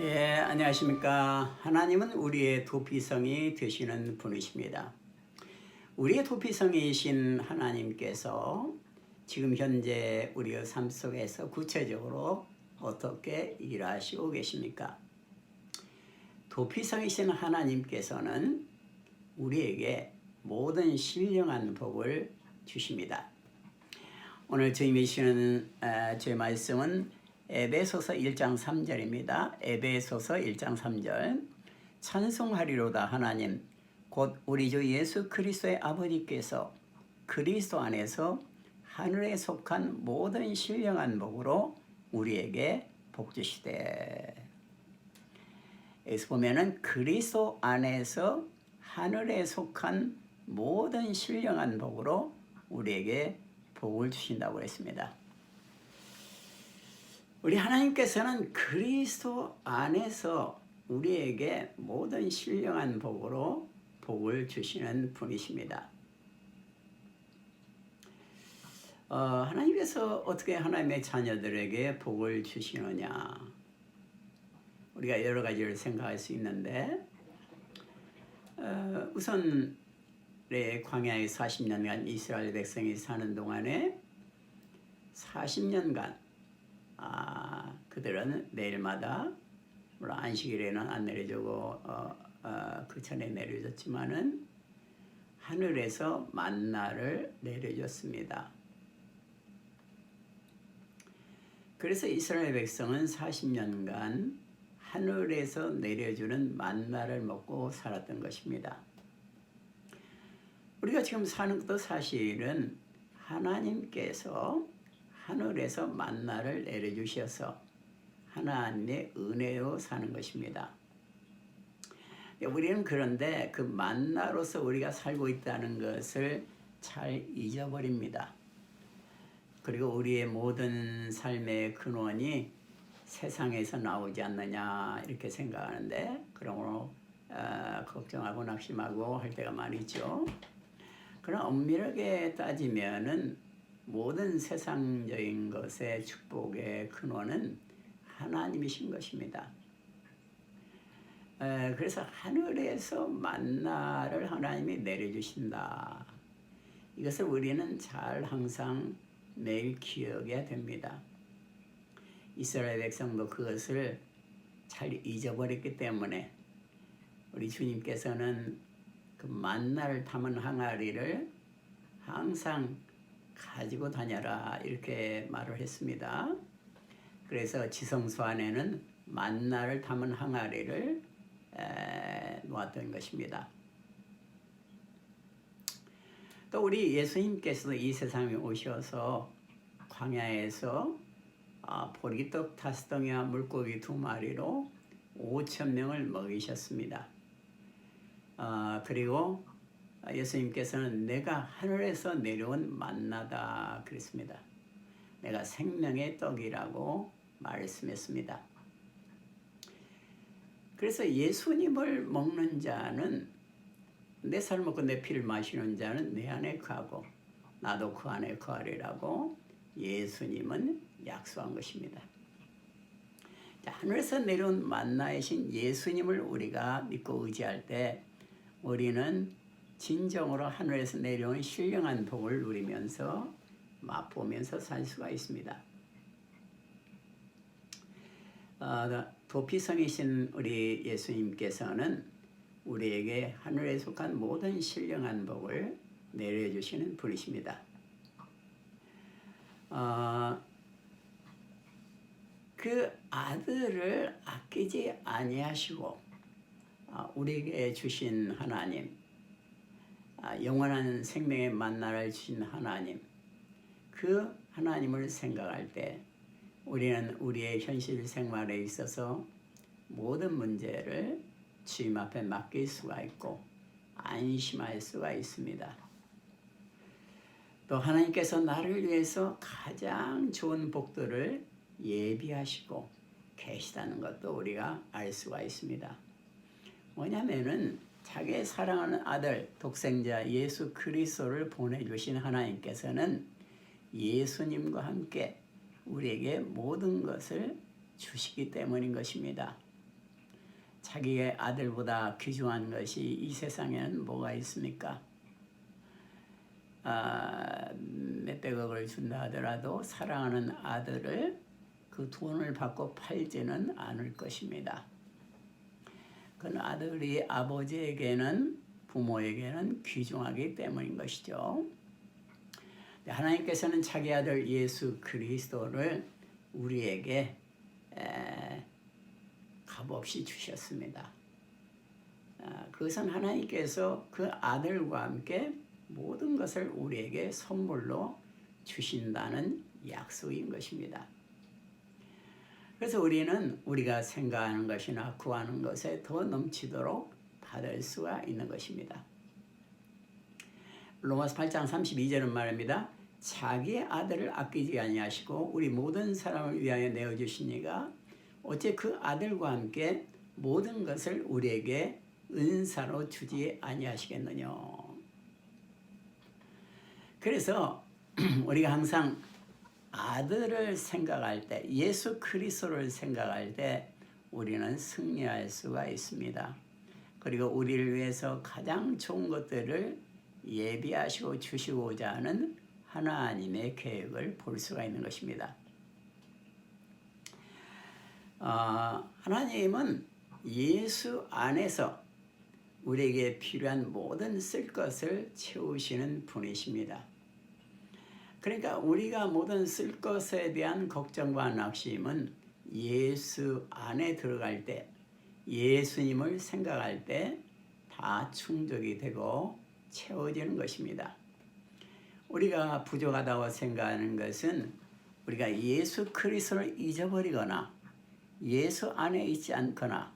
예, 안녕하십니까. 하나님은 우리의 도피성이 되시는 분이십니다. 우리의 도피성이신 하나님께서 지금 현재 우리의 삶 속에서 구체적으로 어떻게 일하시고 계십니까? 도피성이신 하나님께서는 우리에게 모든 신령한 복을 주십니다. 오늘 저희 미시는 저희 말씀은 에베소서 1장 3절입니다. 에베소서 1장 3절 찬송하리로다 하나님 곧 우리 주 예수 그리스도의 아버지께서 그리스도 안에서 하늘에 속한 모든 신령한 복으로 우리에게 복 주시되 여기서 보면은 그리스도 안에서 하늘에 속한 모든 신령한 복으로 우리에게 복을 주신다고 했습니다. 우리 하나님께서는 그리스도 안에서 우리에게 모든 신령한 복으로 복을 주시는 분이십니다. 어, 하나님께서 어떻게 하나님의 자녀들에게 복을 주시느냐? 우리가 여러 가지를 생각할 수 있는데 어, 우선 네, 광야에 40년간 이스라엘 백성이 사는 동안에 40년간 아, 그들은 매일마다 물론 안식일에는 안 내려주고 어, 어, 그 전에 내려줬지만은 하늘에서 만나를 내려줬습니다. 그래서 이스라엘 백성은 40년간 하늘에서 내려주는 만나를 먹고 살았던 것입니다. 우리가 지금 사는 것도 사실은 하나님께서 하늘에서 만나를 내려주셔서 하나님의 은혜로 사는 것입니다. 우리는 그런데 그 만나로서 우리가 살고 있다는 것을 잘 잊어버립니다. 그리고 우리의 모든 삶의 근원이 세상에서 나오지 않느냐 이렇게 생각하는데 그러므로 어, 걱정하고 낙심하고 할 때가 많이죠. 그러나 엄밀하게 따지면은 모든 세상적인 것의 축복의 근원은 하나님이신 것입니다. 에, 그래서 하늘에서 만나를 하나님이 내려주신다. 이것을 우리는 잘 항상 매일 기억해야 됩니다. 이스라엘 백성도 그것을 잘 잊어버렸기 때문에 우리 주님께서는 그 만나를 담은 항아리를 항상 가지고 다녀라 이렇게 말을 했습니다. 그래서 지성소 안에는 만나를 담은 항아리를 에, 놓았던 것입니다. 또 우리 예수님께서도 이 세상에 오셔서 광야에서 아, 보리떡 다섯 덩이와 물고기 두 마리로 5천 명을 먹이셨습니다. 아, 그리고 예수님께서는 내가 하늘에서 내려온 만나다 그랬습니다. 내가 생명의 떡이라고 말씀했습니다. 그래서 예수님을 먹는 자는 내 살 먹고 내 피를 마시는 자는 내 안에 거하고 나도 그 안에 거하리라고 예수님은 약속한 것입니다. 자, 하늘에서 내려온 만나이신 예수님을 우리가 믿고 의지할 때 우리는 진정으로 하늘에서 내려온 신령한 복을 누리면서 맛보면서 살 수가 있습니다. 어, 도피성이신 우리 예수님께서는 우리에게 하늘에 속한 모든 신령한 복을 내려주시는 분이십니다. 어, 그 아들을 아끼지 아니하시고 어, 우리에게 주신 하나님, 아, 영원한 생명의 만나를 주신 하나님, 그 하나님을 생각할 때 우리는 우리의 현실 생활에 있어서 모든 문제를 주님 앞에 맡길 수가 있고 안심할 수가 있습니다. 또 하나님께서 나를 위해서 가장 좋은 복들을 예비하시고 계시다는 것도 우리가 알 수가 있습니다. 뭐냐면은 자기의 사랑하는 아들 독생자 예수 그리스도를 보내주신 하나님께서는 예수님과 함께 우리에게 모든 것을 주시기 때문인 것입니다. 자기의 아들보다 귀중한 것이 이 세상에는 뭐가 있습니까? 아, 몇백억을 준다 하더라도 사랑하는 아들을 그 돈을 받고 팔지는 않을 것입니다. 그건 아들이 아버지에게는 부모에게는 귀중하기 때문인 것이죠. 하나님께서는 자기 아들 예수 그리스도를 우리에게 에, 값없이 주셨습니다. 아, 그것은 하나님께서 그 아들과 함께 모든 것을 우리에게 선물로 주신다는 약속인 것입니다. 그래서 우리는 우리가 생각하는 것이나 구하는 것에 더 넘치도록 받을 수가 있는 것입니다. 로마서 8장 32절은 말입니다. 자기의 아들을 아끼지 아니하시고 우리 모든 사람을 위하여 내어 주시니가 어째 그 아들과 함께 모든 것을 우리에게 은사로 주지 아니하시겠느냐. 그래서 우리가 항상 아들을 생각할 때, 예수 그리스도를 생각할 때 우리는 승리할 수가 있습니다. 그리고 우리를 위해서 가장 좋은 것들을 예비하시고 주시고자 하는 하나님의 계획을 볼 수가 있는 것입니다. 어, 하나님은 예수 안에서 우리에게 필요한 모든 쓸 것을 채우시는 분이십니다. 그러니까 우리가 모든 쓸 것에 대한 걱정과 낙심은 예수 안에 들어갈 때, 예수님을 생각할 때 다 충족이 되고 채워지는 것입니다. 우리가 부족하다고 생각하는 것은 우리가 예수 그리스도를 잊어버리거나 예수 안에 있지 않거나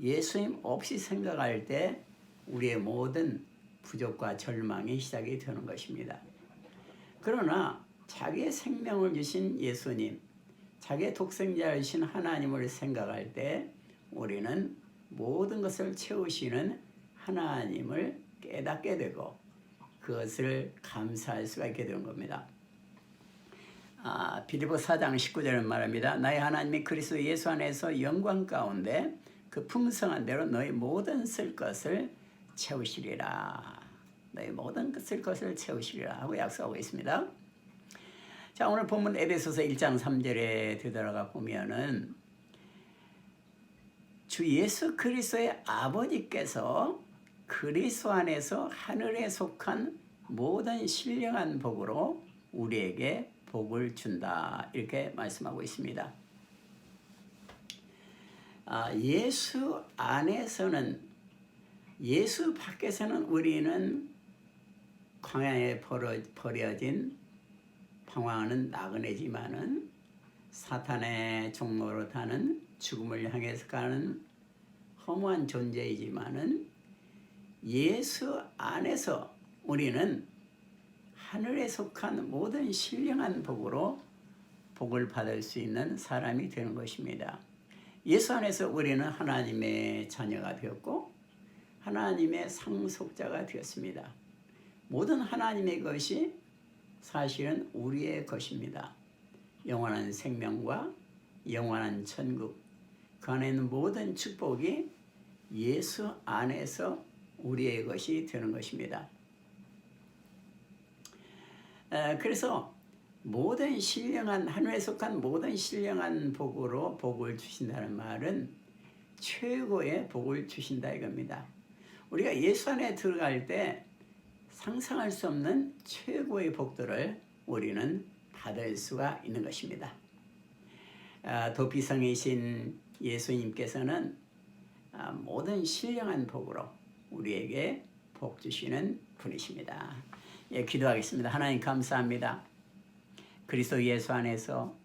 예수님 없이 생각할 때 우리의 모든 부족과 절망이 시작이 되는 것입니다. 그러나 자기의 생명을 주신 예수님, 자기의 독생자이신 하나님을 생각할 때 우리는 모든 것을 채우시는 하나님을 깨닫게 되고 그것을 감사할 수가 있게 되는 겁니다. 아, 빌리보 4장 19절은 말합니다. 나의 하나님이 그리스도 예수 안에서 영광 가운데 그 풍성한 대로 너희 모든 쓸 것을 채우시리라. 너희 모든 쓸 것을 채우시리라 하고 약속하고 있습니다. 자 오늘 본문 에베소서 1장 3절에 되돌아가 보면은 주 예수 그리스도의 아버지께서 그리스도 안에서 하늘에 속한 모든 신령한 복으로 우리에게 복을 준다 이렇게 말씀하고 있습니다. 아, 예수 안에서는 예수 밖에서는 우리는 광야에 버려진 방황하는 나그네지만은 사탄의 종로로 타는 죽음을 향해서 가는 허무한 존재이지만은 예수 안에서 우리는 하늘에 속한 모든 신령한 복으로 복을 받을 수 있는 사람이 되는 것입니다. 예수 안에서 우리는 하나님의 자녀가 되었고 하나님의 상속자가 되었습니다. 모든 하나님의 것이 사실은 우리의 것입니다. 영원한 생명과 영원한 천국, 그 안에 있는 모든 축복이 예수 안에서 우리의 것이 되는 것입니다. 그래서 모든 신령한 하늘에 속한 모든 신령한 복으로 복을 주신다는 말은 최고의 복을 주신다 이겁니다. 우리가 예수 안에 들어갈 때 상상할 수 없는 최고의 복들을 우리는 받을 수가 있는 것입니다. 아, 도피성이신 예수님께서는 아, 모든 신령한 복으로 우리에게 복 주시는 분이십니다. 예, 기도하겠습니다. 하나님 감사합니다. 그리스도 예수 안에서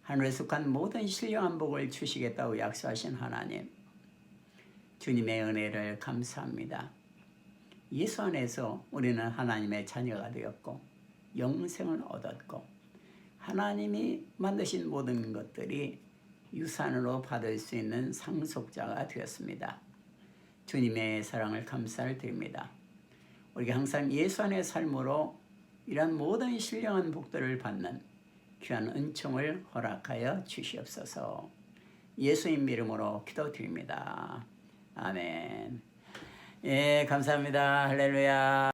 하늘에 속한 모든 신령한 복을 주시겠다고 약속하신 하나님. 주님의 은혜를 감사합니다. 예수 안에서 우리는 하나님의 자녀가 되었고 영생을 얻었고 하나님이 만드신 모든 것들이 유산으로 받을 수 있는 상속자가 되었습니다. 주님의 사랑을 감사를 드립니다. 우리가 항상 예수 안의 삶으로 이러한 모든 신령한 복들을 받는 귀한 은총을 허락하여 주시옵소서. 예수님 이름으로 기도드립니다. 아멘. 예, 감사합니다. 할렐루야.